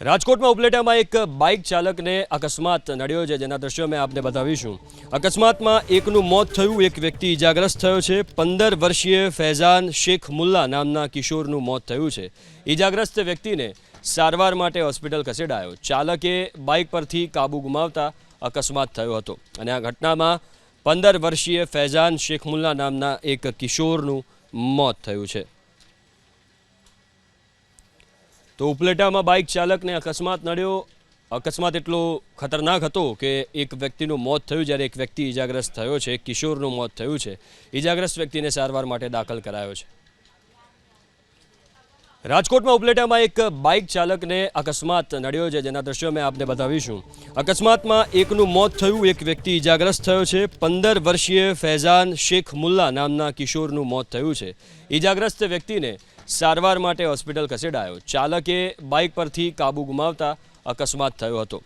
રાજકોટમાં ઉપલેટામાં એક બાઇક ચાલકને અકસ્માત નડ્યો છે, જેના દ્રશ્યો મેં આપને બતાવીશું. અકસ્માતમાં એકનું મોત થયું, એક વ્યક્તિ ઇજાગ્રસ્ત થયો છે. પંદર વર્ષીય ફૈઝાન શેખ મુલ્લા નામના કિશોરનું મોત થયું છે. ઇજાગ્રસ્ત વ્યક્તિને સારવાર માટે હોસ્પિટલ ખસેડાયો. ચાલકે બાઇક પરથી કાબુ ગુમાવતા અકસ્માત થયો હતો. અને આ ઘટનામાં પંદર વર્ષીય ફૈઝાન શેખ મુલ્લા નામના એક કિશોરનું મોત થયું છે. તો ઉપલેટામાં બાઇક ચાલકને અકસ્માત નડ્યો. અકસ્માત એટલો ખતરનાક હતો કે એક વ્યક્તિનું મોત થયું જ્યારે એક વ્યક્તિ ઈજાગ્રસ્ત થયો છે, કિશોરનું મોત થયું છે. ઈજાગ્રસ્ત વ્યક્તિને સારવાર માટે દાખલ કરાયો છે. રાજકોટમાં ઉપલેટામાં એક બાઇક ચાલકને અકસ્માત નડ્યો છે, જેના દ્રશ્યો મેં આપને બતાવીશું. અકસ્માતમાં એકનું મોત થયું, એક વ્યક્તિ ઈજાગ્રસ્ત થયો છે. પંદર વર્ષીય ફૈઝાન શેખ મુલ્લા નામના કિશોરનું મોત થયું છે. ઈજાગ્રસ્ત વ્યક્તિને સારવાર માટે હોસ્પિટલ ખસેડાયો. ચાલકે બાઇક પરથી કાબુ ગુમાવતા અકસ્માત થયો હતો.